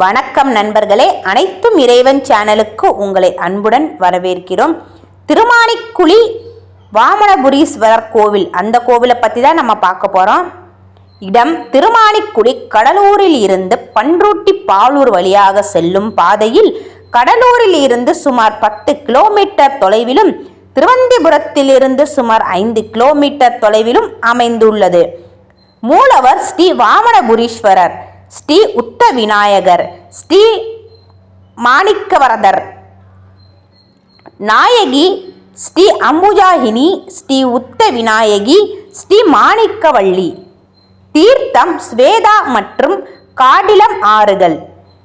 வணக்கம் நண்பர்களே. அனைத்தும் இறைவன் சேனலுக்கு உங்களை அன்புடன் வரவேற்கிறோம். திருமாணிக்குழி வாமனபுரீஸ்வரர் கோவில் அந்த கோவிலை பற்றி தான் நம்ம பார்க்க போகிறோம் இடம் திருமாணிக்குடி கடலூரில் இருந்து பன்ருட்டி பாலூர் வழியாக செல்லும் பாதையில் கடலூரில் இருந்து சுமார் பத்து கிலோமீட்டர் தொலைவிலும் திருவந்திபுரத்திலிருந்து சுமார் ஐந்து கிலோமீட்டர் தொலைவிலும் அமைந்துள்ளது. மூலவர் ஸ்ரீ வாமனபுரீஸ்வரர். ஸ்ரீ உத்த விநாயகர் ஸ்ரீ மாணிக்கவரதர் நாயகி ஸ்ரீ அம்புஜாகினி ஸ்ரீ உத்த விநாயகி ஸ்ரீ மாணிக்கவள்ளி. தீர்த்தம் ஸ்வேதா மற்றும் காடிலம் ஆறுகள்.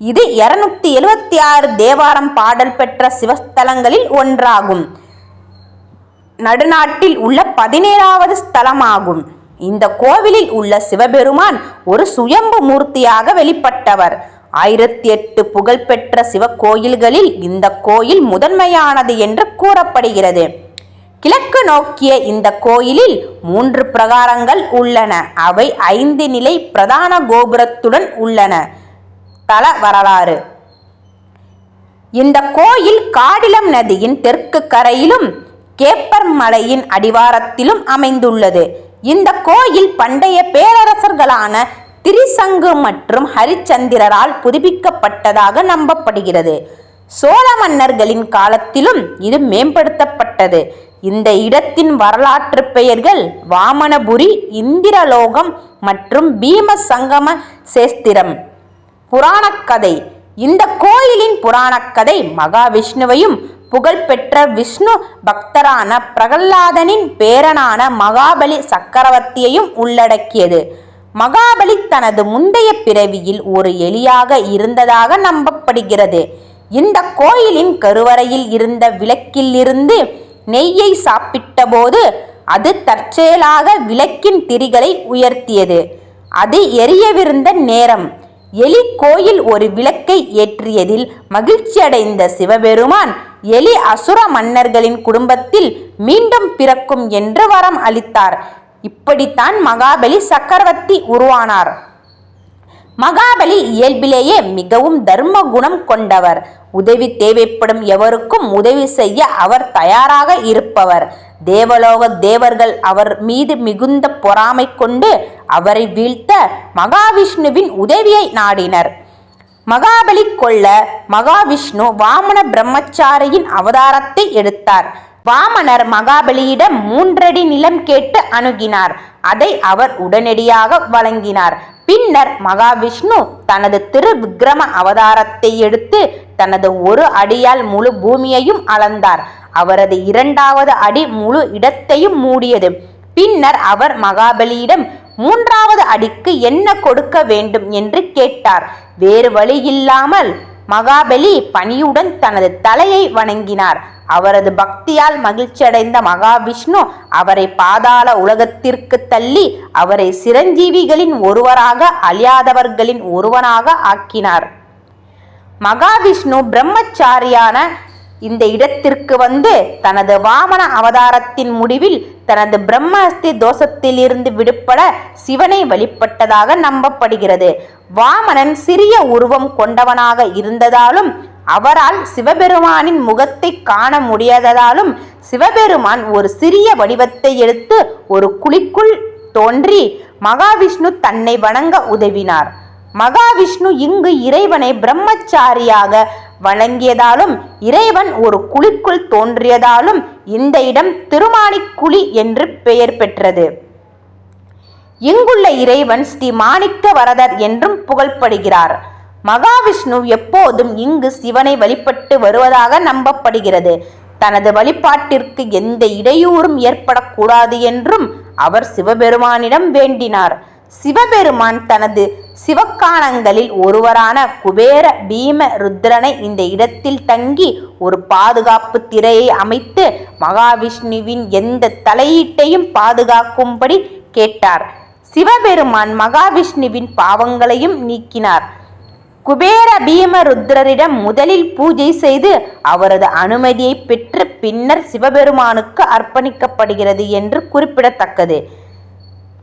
இது இருநூத்தி எழுவத்தி ஆறு தேவாரம் பாடல் பெற்ற சிவஸ்தலங்களில் ஒன்றாகும். நடுநாட்டில் உள்ள பதினேழாவது ஸ்தலமாகும். இந்த கோவிலில் உள்ள சிவபெருமான் ஒரு சுயம்பு மூர்த்தியாக வெளிப்பட்டவர். ஆயிரத்தி எட்டு புகழ்பெற்ற சிவக்கோயில்களில் இந்த கோயில் முதன்மையானது என்று கூறப்படுகிறது. கிழக்கு நோக்கிய இந்த கோயிலில் மூன்று பிரகாரங்கள் உள்ளன. அவை ஐந்து நிலை பிரதான கோபுரத்துடன் உள்ளன. தல வரலாறு. இந்த கோயில் காடிலம் நதியின் தெற்கு கரையிலும் கேப்பர் மலையின் அடிவாரத்திலும் அமைந்துள்ளது. இந்த கோயில் பண்டைய பேரரசர்களான திரிசங்கு மற்றும் ஹரிச்சந்திரரால் புதுப்பிக்கப்பட்டதாக நம்பப்படுகிறது. சோழ மன்னர்களின் காலத்திலும் இது மேம்படுத்தப்பட்டது. இந்த இடத்தின் வரலாற்று பெயர்கள் வாமனபுரி இந்திரலோகம் மற்றும் பீம சங்கம சேஸ்திரம். புராணக்கதை. இந்த கோயிலின் புராணக்கதை மகாவிஷ்ணுவையும் புகழ்பெற்ற விஷ்ணு பக்தரான பிரகல்லாதனின் பேரனான மகாபலி சக்கரவர்த்தியையும் உள்ளடக்கியது. மகாபலி தனது முந்தைய பிறவியில் ஒரு எலியாக இருந்ததாக நம்பப்படுகிறது. இந்த கோயிலின் கருவறையில் இருந்த விளக்கிலிருந்து நெய்யை சாப்பிட்டபோது அது தற்செயலாக விளக்கின் திரிகளை உயர்த்தியது. அது எரியவிருந்த நேரம். எலி கோயில் ஒரு விளக்கை ஏற்றியதில் மகிழ்ச்சியடைந்த சிவபெருமான் எலி அசுர மன்னர்களின் குடும்பத்தில் மீண்டும் பிறக்கும் என்று வரம் அளித்தார். இப்படித்தான் மகாபலி சக்கரவர்த்தி உருவானார். மகாபலி இயல்பிலேயே மிகவும் தர்ம குணம் கொண்டவர். உதவி தேவைப்படும் எவருக்கும் உதவி செய்ய அவர் தயாராக இருப்பவர். தேவலோக தேவர்கள் அவர் மீது மிகுந்த பொறாமை கொண்டு அவரை வீழ்த்த மகாவிஷ்ணுவின் உதவியை நாடினர். மகாபலி கொல்ல மகாவிஷ்ணு வாமன பிரம்மச்சாரியின் அவதாரத்தை எடுத்தார். வாமனர் மகாபலியிடம் மூன்றடி நிலம் கேட்டு அணுகினார். அதை அவர் உடனடியாக வழங்கினார். பின்னர் மகாவிஷ்ணு தனது திரு விக்ரம அவதாரத்தை எடுத்து தனது ஒரு அடியால் முழு பூமியையும் அளந்தார். அவரது இரண்டாவது அடி முழு இடத்தையும் மூடியது. பின்னர் அவர் மகாபலியிடம் மூன்றாவது அடிக்கு என்ன கொடுக்க வேண்டும்? என்று கேட்டார். வேறு வழி இல்லாமல். மகாபலி பணியுடன் தனது தலையை வணங்கினார். அவரது பக்தியால் மகிழ்ச்சியடைந்த மகாவிஷ்ணு அவரை பாதாள உலகத்திற்கு தள்ளி அவரை சிரஞ்சீவிகளின் ஒருவராக அழியாதவர்களின் ஒருவனாக ஆக்கினார். மகாவிஷ்ணு பிரம்மச்சாரியான இந்த இடத்திற்கு வந்து தனது வாமன அவதாரத்தின் முடிவில் தனது பிரம்மஹஸ்தி தோஷத்திலிருந்து விடுபட சிவனை வழிபட்டதாக நம்பப்படுகிறது. வாமனன் சிறிய உருவம் கொண்டவனாக இருந்ததாலும் அவரால் சிவபெருமானின் முகத்தை காண முடியாததாலும் சிவபெருமான் ஒரு சிறிய வடிவத்தை எடுத்து ஒரு குழிக்குள் தோன்றி மகாவிஷ்ணு தன்னை வணங்க உதவினார். மகாவிஷ்ணு இங்கு இறைவனை பிரம்மச்சாரியாக வணங்கியதாலும் இறைவன் ஒரு குழிக்குள் தோன்றியதாலும் இந்த இடம் திருமாணிக்குழி என்று பெயர் பெற்றது. இங்குள்ள இறைவன் ஸ்ரீ மாணிக்க வரதர் என்றும் புகழ்படுகிறார் மகாவிஷ்ணு எப்போதும் இங்கு சிவனை வழிபட்டு வருவதாக நம்பப்படுகிறது. தனது வழிபாட்டிற்கு எந்த இடையூறும் ஏற்படக்கூடாது என்றும் அவர் சிவபெருமானிடம் வேண்டினார். சிவபெருமான் தனது சிவக்கானங்களில் ஒருவரான குபேர பீம ருத்ரனை இந்த இடத்தில் தங்கி ஒரு பாதுகாப்பு திரையை அமைத்து மகாவிஷ்ணுவின் எந்த தலையீட்டையும் பாதுகாக்கும்படி கேட்டார். சிவபெருமான் மகாவிஷ்ணுவின் பாவங்களையும் நீக்கினார். குபேர பீம ருத்ரரிடம் முதலில் பூஜை செய்து அவரது அனுமதியை பெற்று பின்னர் சிவபெருமானுக்கு அர்ப்பணிக்கப்படுகிறது என்று குறிப்பிடத்தக்கது.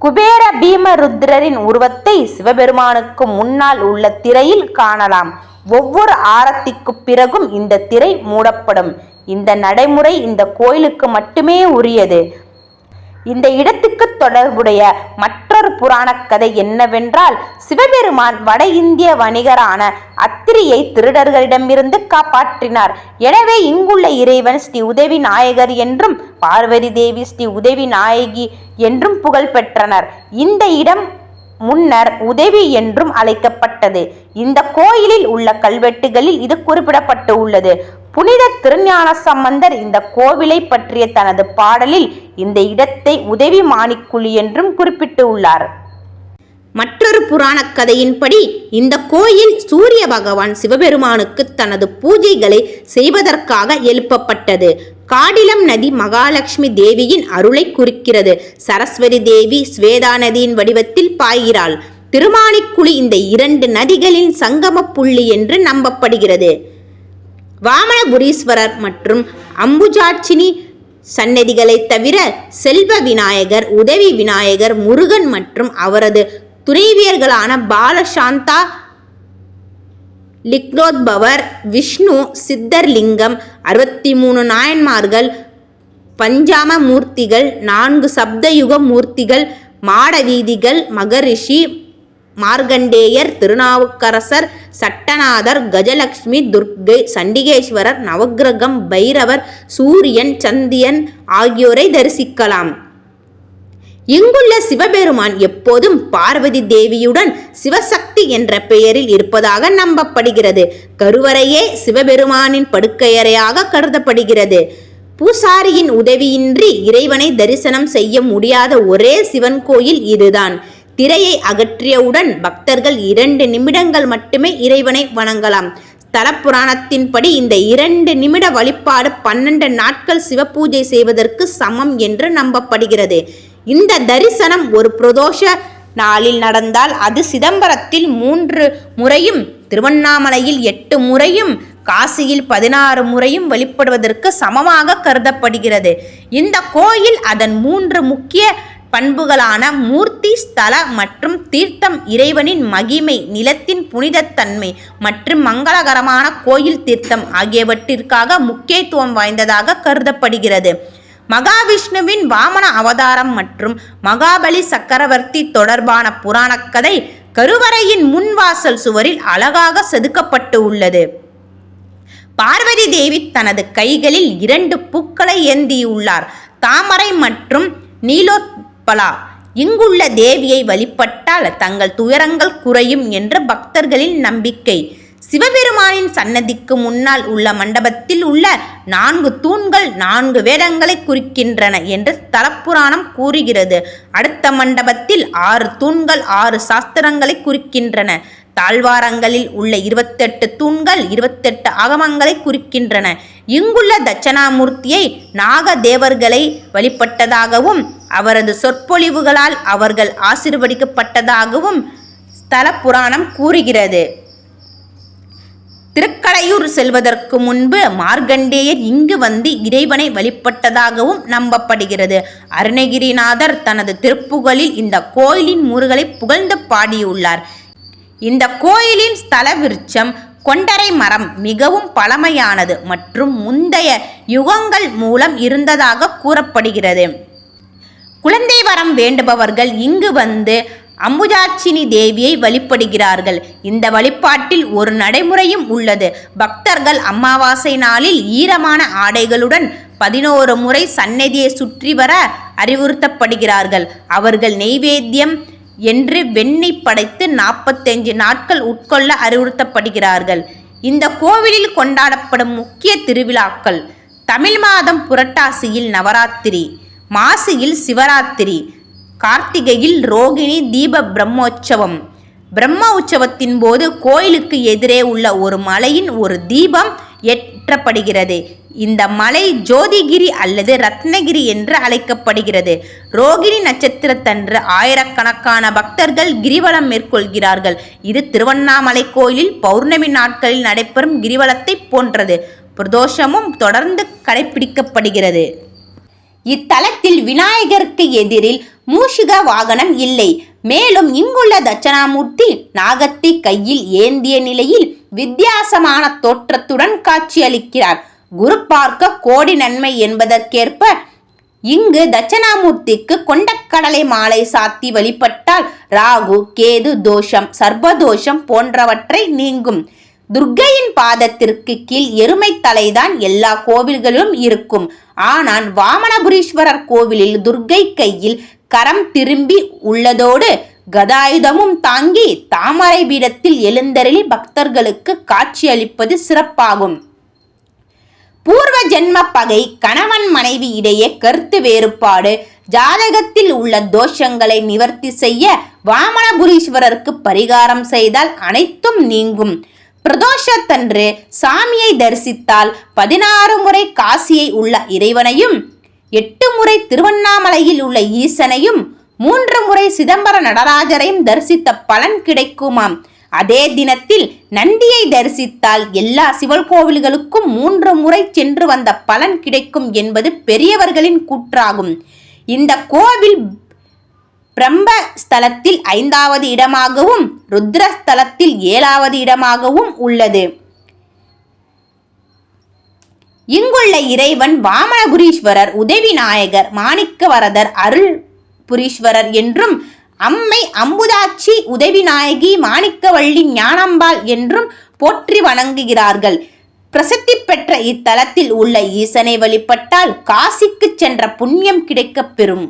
குபேர பீமருத்ரரின் உருவத்தை சிவபெருமானுக்கு முன்னால் உள்ள திரையில் காணலாம். ஒவ்வொரு ஆரத்திக்குப் பிறகும் இந்த திரை மூடப்படும். இந்த நடைமுறை இந்த கோயிலுக்கு மட்டுமே உரியது. இந்த இடத்துக்கு தொடர்புடைய மற்றொரு புராணக் கதை என்னவென்றால் சிவபெருமான் வட இந்திய வணிகரான அத்திரியை திருடர்களிடமிருந்து காப்பாற்றினார். எனவே இங்குள்ள இறைவன் ஸ்ரீ உதவி நாயகர் என்றும் பார்வதி தேவி ஸ்ரீ உதவி நாயகி என்றும் புகழ் பெற்றனர். இந்த இடம் முன்னர் உதவி என்றும் அழைக்கப்பட்டது. இந்த கோயிலில் உள்ள கல்வெட்டுகளில் இது குறிப்பிடப்பட்டு உள்ளது. புனித திருஞான சம்பந்தர் இந்த கோவிலை பற்றிய தனது பாடலில் இந்த இடத்தை உதவி மாணிக்குழி என்றும் குறிப்பிட்டு உள்ளார் மற்றொரு புராணக் கதையின்படி இந்த கோயில் சூரிய பகவான் சிவபெருமானுக்கு தனது பூஜைகளை செய்வதற்காக எழுப்பப்பட்டது. காடிலம் நதி மகாலட்சுமி தேவியின் அருளை குறிக்கிறது. சரஸ்வதி தேவி ஸ்வேதா நதியின் வடிவத்தில் பாய்கிறாள். திருமாலிக்குழி இந்த இரண்டு நதிகளின் சங்கம புள்ளி என்று நம்பப்படுகிறது. வாமனபுரீஸ்வரர் மற்றும் அம்புஜாட்சினி சன்னதிகளைத் தவிர செல்வ விநாயகர் உதவி விநாயகர் முருகன் மற்றும் அவரது துணைவியர்களான பாலசாந்தா லிக்னோத்பவர் விஷ்ணு சித்தர்லிங்கம் அறுபத்தி மூணு நாயன்மார்கள் பஞ்சாம மூர்த்திகள் நான்கு சப்தயுக மூர்த்திகள் மாடவீதிகள் மகரிஷி மார்கண்டேயர் திருநாவுக்கரசர் சட்டநாதர் கஜலக்ஷ்மி துர்க்கை சண்டிகேஸ்வரர் நவக்கிரகம் பைரவர் சூரியன் சந்தியன் ஆகியோரை தரிசிக்கலாம். இங்குள்ள சிவபெருமான் எப்போதும் பார்வதி தேவியுடன் சிவசக்தி என்ற பெயரில் இருப்பதாக நம்பப்படுகிறது. கருவறையே சிவபெருமானின் படுக்கையறையாக கருதப்படுகிறது. பூசாரியின் உதவியின்றி இறைவனை தரிசனம் செய்ய முடியாத ஒரே சிவன் கோயில் இதுதான். திரையை அகற்றியவுடன் பக்தர்கள் இரண்டு நிமிடங்கள் மட்டுமே இறைவனை வணங்கலாம். ஸ்தல புராணத்தின்படி இந்த இரண்டு நிமிட வழிபாடு பன்னெண்டு நாட்கள் சிவபூஜை செய்வதற்கு சமம் என்று நம்பப்படுகிறது. இந்த தரிசனம் ஒரு பிரதோஷ நாளில் நடந்தால் அது சிதம்பரத்தில் மூன்று முறையும் திருவண்ணாமலையில் எட்டு முறையும் காசியில் பதினாறு முறையும் வெளிப்படுவதற்கு சமமாக கருதப்படுகிறது. இந்த கோயில் அதன் மூன்று முக்கிய பண்புகளான மூர்த்தி ஸ்தல மற்றும் தீர்த்தம் இறைவனின் மகிமை நிலத்தின் புனிதத்தன்மை மற்றும் மங்களகரமான கோயில் தீர்த்தம் ஆகியவற்றிற்காக முக்கியத்துவம் வாய்ந்ததாக கருதப்படுகிறது. மகாவிஷ்ணுவின் வாமன அவதாரம் மற்றும் மகாபலி சக்கரவர்த்தி தொடர்பான புராணக் கதை கருவறையின் முன்வாசல் சுவரில் அழகாக செதுக்கப்பட்டு உள்ளது. பார்வதி தேவி தனது கைகளில் இரண்டு பூக்களை ஏந்தியுள்ளார். தாமரை மற்றும் நீலோத்பலா இங்குள்ள தேவியை வழிபட்டால் தங்கள் துயரங்கள் குறையும் என்று பக்தர்களின் நம்பிக்கை. சிவபெருமானின் சன்னதிக்கு முன்னால் உள்ள மண்டபத்தில் உள்ள நான்கு தூண்கள் நான்கு வேதங்களை குறிக்கின்றன என்று தலப்புராணம் கூறுகிறது. அடுத்த மண்டபத்தில் ஆறு தூண்கள் ஆறு சாஸ்திரங்களை குறிக்கின்றன. தாழ்வாரங்களில் உள்ள இருபத்தெட்டு தூண்கள் இருபத்தெட்டு அகமங்களை குறிக்கின்றன. இங்குள்ள தட்சணாமூர்த்தியை நாக தேவர்களை வழிபட்டதாகவும் அவரது சொற்பொழிவுகளால் அவர்கள் ஆசிர்வதிக்கப்பட்டதாகவும் ஸ்தல புராணம் கூறுகிறது. திருக்கடையூர் செல்வதற்கு முன்பு மார்கண்டேயர் இங்கு வந்து இறைவனை வழிபட்டதாகவும் நம்பப்படுகிறது. அருணகிரிநாதர் தனது திருப்புகழில் இந்த கோயிலின் முருகலை புகழ்ந்து பாடியுள்ளார். இந்த கோயிலின் ஸ்தல விருட்சம் கொண்டரை மரம் மிகவும் பழமையானது மற்றும் முந்தைய யுகங்கள் மூலம் இருந்ததாக கூறப்படுகிறது. குழந்தை வரம் வேண்டுபவர்கள் இங்கு வந்து அம்புஜாட்சினி தேவியை வழிபடுகிறார்கள். இந்த வழிபாட்டில் ஒரு நடைமுறையும் உள்ளது. பக்தர்கள் அமாவாசை நாளில் ஈரமான ஆடைகளுடன் பதினோரு முறை சந்நதியை சுற்றி வர அறிவுறுத்தப்படுகிறார்கள். அவர்கள் நெய்வேத்தியம் என்று வெண்ணெய் படைத்து நாற்பத்தஞ்சு நாட்கள் உட்கொள்ள அறிவுறுத்தப்படுகிறார்கள். இந்த கோவிலில் கொண்டாடப்படும் முக்கிய திருவிழாக்கள் தமிழ் மாதம் புரட்டாசியில் நவராத்திரி. மாசியில் சிவராத்திரி கார்த்திகையில் ரோகிணி தீப பிரம்மோற்சவம். பிரம்ம உற்சவத்தின் போது கோயிலுக்கு எதிரே உள்ள ஒரு மலையின் ஒரு தீபம் ஏற்றப்படுகிறது. இந்த மலை ஜோதிகிரி அல்லது ரத்னகிரி என்று அழைக்கப்படுகிறது. ரோகிணி நட்சத்திரத்தன்று ஆயிரக்கணக்கான பக்தர்கள் கிரிவலம் மேற்கொள்கிறார்கள். இது திருவண்ணாமலை கோயிலில் பௌர்ணமி நாட்களில் நடைபெறும் கிரிவலத்தை போன்றது. பிரதோஷமும் தொடர்ந்து கடைபிடிக்கப்படுகிறது. இத்தலத்தில் விநாயகருக்கு எதிரில் மூஷிக வாகனம் இல்லை. மேலும் இங்குள்ள தட்சணாமூர்த்தி நாகத்தை கையில் ஏந்திய நிலையில் வித்தியாசமான தோற்றத்துடன் காட்சியளிக்கிறார். குரு பார்க்க கோடி நன்மை என்பதற்கேற்ப இங்கு தட்சணாமூர்த்திக்கு கொண்டக்கடலை மாலை சாத்தி வழிபட்டால் ராகு கேது தோஷம் சர்பதோஷம் போன்றவற்றை நீங்கும். துர்க்கையின் பாதத்திற்கு கீழ் எருமை தலைதான் எல்லா கோவில்களிலும் இருக்கும். ஆனால் வாமனபுரீஸ்வரர் கோவிலில் துர்க்கை கையில் கரம் திரும்பி உள்ளதோடு கதாயுதமும் தாங்கி தாமரை பீடத்தில் எழுந்தருளி பக்தர்களுக்கு காட்சியளிப்பது சிறப்பாகும். பூர்வ ஜென்ம பகை கணவன் மனைவி இடையே கருத்து வேறுபாடு ஜாதகத்தில் உள்ள தோஷங்களை நிவர்த்தி செய்ய வாமனபுரீஸ்வரருக்கு பரிகாரம் செய்தால் அனைத்தும் நீங்கும். பிரதோஷத்தன்று சாமியை தரிசித்தால் பதினாறு முறை காசியை உள்ள இறைவனையும் எட்டு முறை திருவண்ணாமலையில் உள்ள ஈசனையும் மூன்று முறை சிதம்பர நடராஜரையும் தரிசித்த பலன் கிடைக்குமாம். அதே தினத்தில் நந்தியை தரிசித்தால் எல்லா சிவன் கோவில்களுக்கும் மூன்று முறை சென்று வந்த பலன் கிடைக்கும் என்பது பெரியவர்களின் கூற்றாகும். இந்த கோவில் பிரம்ம ஸ்தலத்தில் ஐந்தாவது இடமாகவும் ருத்ரஸ்தலத்தில் ஏழாவது இடமாகவும் உள்ளது. இங்குள்ள இறைவன் வாமனபுரீஸ்வரர் உதவி நாயகர் மாணிக்கவரதர் அருள் புரீஸ்வரர் என்றும் அம்மை அம்புதாட்சி உதவி நாயகி மாணிக்கவள்ளி ஞானம்பாள் என்றும் போற்றி வணங்குகிறார்கள். பிரசித்தி பெற்ற இத்தலத்தில் உள்ள ஈசனை வழிபட்டால் காசிக்கு சென்ற புண்ணியம் கிடைக்கப் பெறும்.